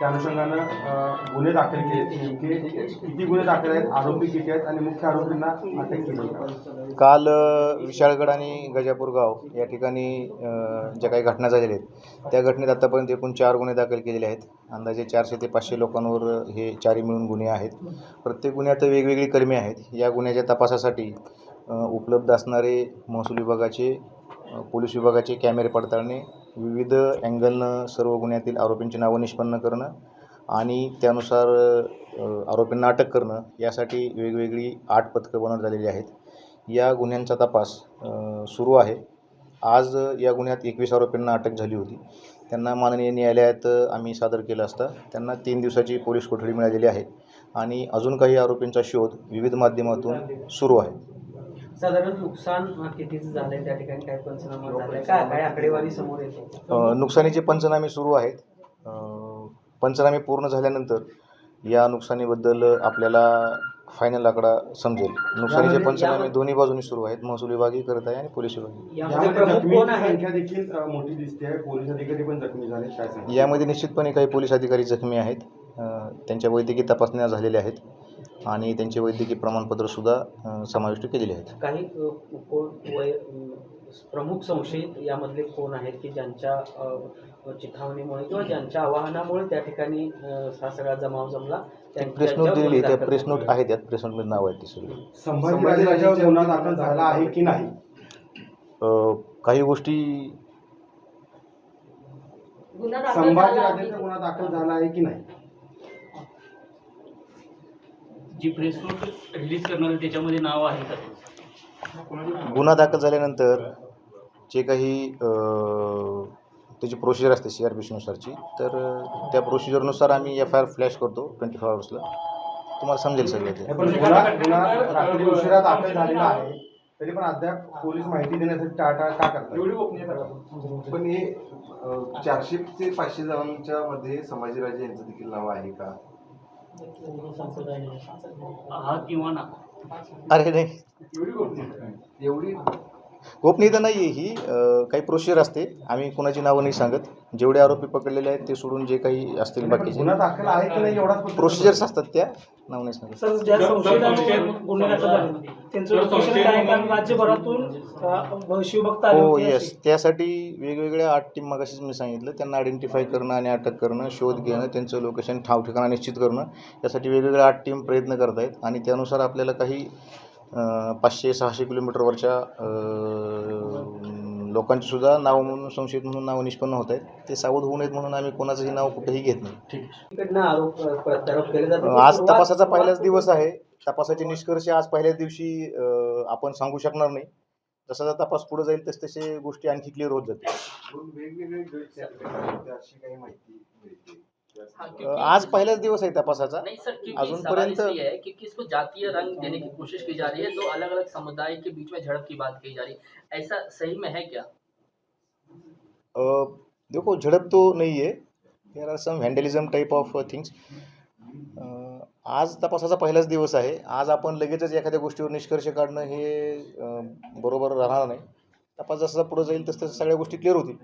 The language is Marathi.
त्या अनुषंगानं गुन्हे दाखल केले नेमके किती गुन्हे दाखल आहेत आरोपी किती आहेत आणि मुख्य आरोपींना अटक केली काल विशाळगड आणि गजापूर गाव या ठिकाणी ज्या काही घटना झालेल्या आहेत त्या घटनेत आत्तापर्यंत एकूण चार गुन्हे दाखल केलेले आहेत. अंदाजे चारशे ते पाचशे लोकांवर हे चारही मिळून गुन्हे आहेत. प्रत्येक गुन्ह्यात वेगवेगळी कलमे आहेत. या गुन्ह्याच्या तपासासाठी उपलब्ध असणारे महसूल विभागाचे पोलीस विभागाचे कॅमेरे पडताळणे विविध अँगलनं सर्व गुन्ह्यातील आरोपींची नावं निष्पन्न करणं आणि त्यानुसार आरोपींना अटक करणं यासाठी वेगवेगळी आठ पथकं बनवण्यात आलेली आहेत. या गुन्ह्यांचा तपास सुरू आहे. आज या गुन्ह्यात एकवीस आरोपींना अटक झाली होती. त्यांना माननीय न्यायालयात आम्ही सादर केलं असता. त्यांना तीन दिवसाची पोलीस कोठडी मिळालेली आहे आणि अजून काही आरोपींचा शोध विविध माध्यमातून सुरू आहे. साधारण नुकसान कितीचं झालंय त्या ठिकाणी? काय पंचनामा झालाय? काय काय आकडेवारी समोर येते? अ, नुकसानीचे पंचनामे सुरू आहेत. अ, पंचनामे पूर्ण झाल्यानंतर या नुकसानीबद्दल आपल्याला फायनल आकडा समजेल. नुकसानीचे पंचनामे दोन्ही बाजूनी सुरू आहेत. महसूल विभागही करत आहे आणि पोलीस विभागही. यामध्ये यामध्ये प्रमुख कोण जखमींची आहे? संख्या देखील अ, मोठी दिसते आहे. पोलीस अधिकारी पण जखमी झाले काय सांगा यामध्ये निश्चितपणे काही पोलीस अधिकारी जखमी आहेत. अ, त्यांच्या वैद्यकीय तपासण्या झालेल्या आहेत. आणि त्यांचे वैद्यकीय प्रमाणपत्रसुद्धा अ, समाविष्ट केलेले आहेत. काही कोण वय प्रमुख संशयित यामधले कोण आहेत की ज्यांच्या चिथावणीमुळे किंवा ज्यांच्या आवाहनामुळे त्या ठिकाणी हा सगळा जमाव जमला? त्या- प्रेस नोट दिलेली आहे त्या प्रेस नोट आहे त्यात प्रेस नोटमध्ये नाव आहेत ते सगळे. संभाजीराजेवर गुन्हा दाखल झाला आहे की नाही? काही गोष्टी आहे. संभाजीराजेचा गुन्हा दाखल झाला आहे की नाही? जी प्रेस नोट रिलीज करणार आहे त्याच्यामध्ये नाव आहे का? गुन्हा दाखल झाल्यानंतर जे काही त्याची प्रोसिजर असते सी आर पी सीनुसारची तर त्या प्रोसिजरनुसार आम्ही एफ आय आर फ्लॅश करतो ट्वेंटी फोर आवर्सला तुम्हाला समजेल सगळं ते. पण गुन्हा गुन्हा रात्री उशिरा दाखल झालेला आहे तरी पण अद्याप पोलीस माहिती देण्यासाठी टाळाटाळ का करतात? पण हे चारशे ते पाचशे जणांच्या मध्ये संभाजीराजे यांचं देखील नाव आहे का? हा किंवा ना. अरे नाही. एवढी गोपनीयता नाही आहे ही काही प्रोसिजर असते. आम्ही कोणाची नावं नाही सांगत. जेवढे आरोपी पकडलेले आहेत ते सोडून जे काही असतील बाकीचे. गुन्हा दाखल आहे की नाही एवढाच फक्त प्रोसिजर्स असतात त्या. नाव नाही सांगत. हो येस. त्यासाठी वेगवेगळ्या आठ टीम मगाशीच मी सांगितलं. त्यांना आयडेंटिफाय करणं आणि अटक करणं शोध घेणं त्यांचं लोकेशन ठाव ठिकाणा निश्चित करणं. यासाठी वेगवेगळ्या आठ टीम प्रयत्न करत आहेत आणि त्यानुसार आपल्याला काही पाचशे सहाशे किलोमीटरवरच्या लोकांची सुद्धा नाव म्हणून संशयित म्हणून नावं निष्पन्न होत आहेत. ते सावध होऊ नयेत म्हणून आम्ही कोणाचंही नाव कुठेही घेत नाही. आज तपासाचा पहिलाच दिवस आहे. तपासाचे निष्कर्ष आज पहिल्याच दिवशी आपण सांगू शकणार नाही. जसा जसा तपास पुढे जाईल तस तसे गोष्टी आणखी क्लिअर होत जातील. आज पहिलाच दिवस आहे तपासाचा नहीं सर क्योंकि अजून सवाल पर्यंत- इसलिए है क्योंकि इसको जातीय रंग देने की कोशिश की जा रही है दो अलग अलग समुदाय के बीच में झड़प की बात कही जा रही है। ऐसा सही में है क्या? देखो झड़प तो नहीं है। There are some vandalism type of things आज तपासाचा पहिलाच दिवस आहे. आज आपण लगेचच एखाद्या गोष्टीवर निष्कर्ष काढणं हे बरोबर राहणार नाही. तपास जसा पुढे जाईल तसं सगळ्या गोष्टी क्लिअर होतील.